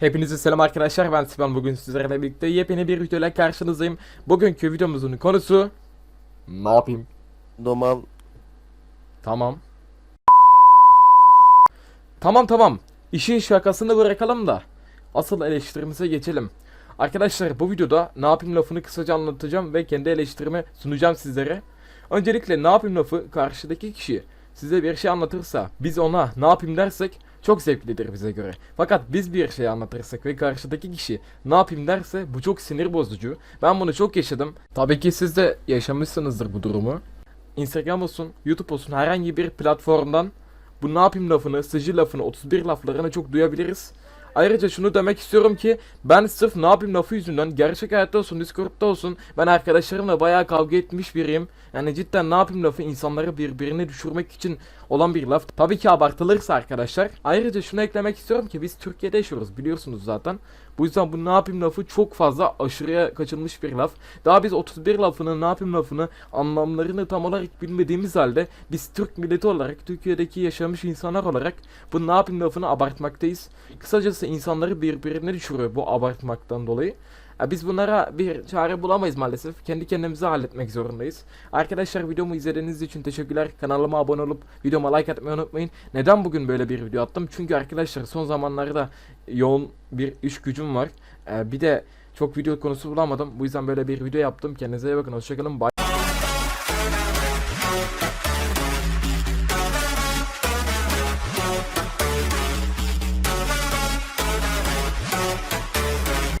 Hepinize selam arkadaşlar ben Sipan bugün sizlerle birlikte yepyeni bir videoyla karşınızdayım. Bugünkü videomuzun konusu ne yapayım? Normal Tamam. Tamam tamam. İşin şakasını bırakalım da asıl eleştirimize geçelim. Arkadaşlar bu videoda ne yapayım lafını kısaca anlatacağım ve kendi eleştirimi sunacağım sizlere. Öncelikle ne yapayım lafı karşıdaki kişi size bir şey anlatırsa biz ona ne yapayım dersek çok zevklidir bize göre. Fakat biz bir şey anlatırsak ve karşıdaki kişi ne yapayım derse bu çok sinir bozucu. Ben bunu çok yaşadım. Tabii ki siz de yaşamışsınızdır bu durumu. Instagram olsun, YouTube olsun herhangi bir platformdan bu ne yapayım lafını, sıcı lafını, 31 laflarını çok duyabiliriz. Ayrıca şunu demek istiyorum ki ben sırf ne yapayım lafı yüzünden gerçek hayatta olsun, Discord'da olsun ben arkadaşlarımla bayağı kavga etmiş biriyim. Yani cidden ne yapayım lafı insanları birbirine düşürmek için olan bir laf. Tabii ki abartılırsa arkadaşlar. Ayrıca şunu eklemek istiyorum ki biz Türkiye'de yaşıyoruz biliyorsunuz zaten. Bu yüzden bu ne yapayım lafı çok fazla aşırıya kaçılmış bir laf. Daha biz 31 lafını ne yapayım lafını anlamlarını tam olarak bilmediğimiz halde biz Türk milleti olarak Türkiye'deki yaşamış insanlar olarak bu ne yapayım lafını abartmaktayız. Kısacası nedense insanları birbirine düşürüyor bu abartmaktan dolayı. Biz bunlara bir çare bulamayız maalesef. Kendi kendimize halletmek zorundayız. Arkadaşlar videomu izlediğiniz için teşekkürler. Kanalıma abone olup videoma like atmayı unutmayın. Neden bugün böyle bir video attım? Çünkü arkadaşlar son zamanlarda yoğun bir iş gücüm var. Ee, bir de çok video konusu bulamadım. Bu yüzden böyle bir video yaptım. Kendinize iyi bakın. Hoşçakalın. Bye.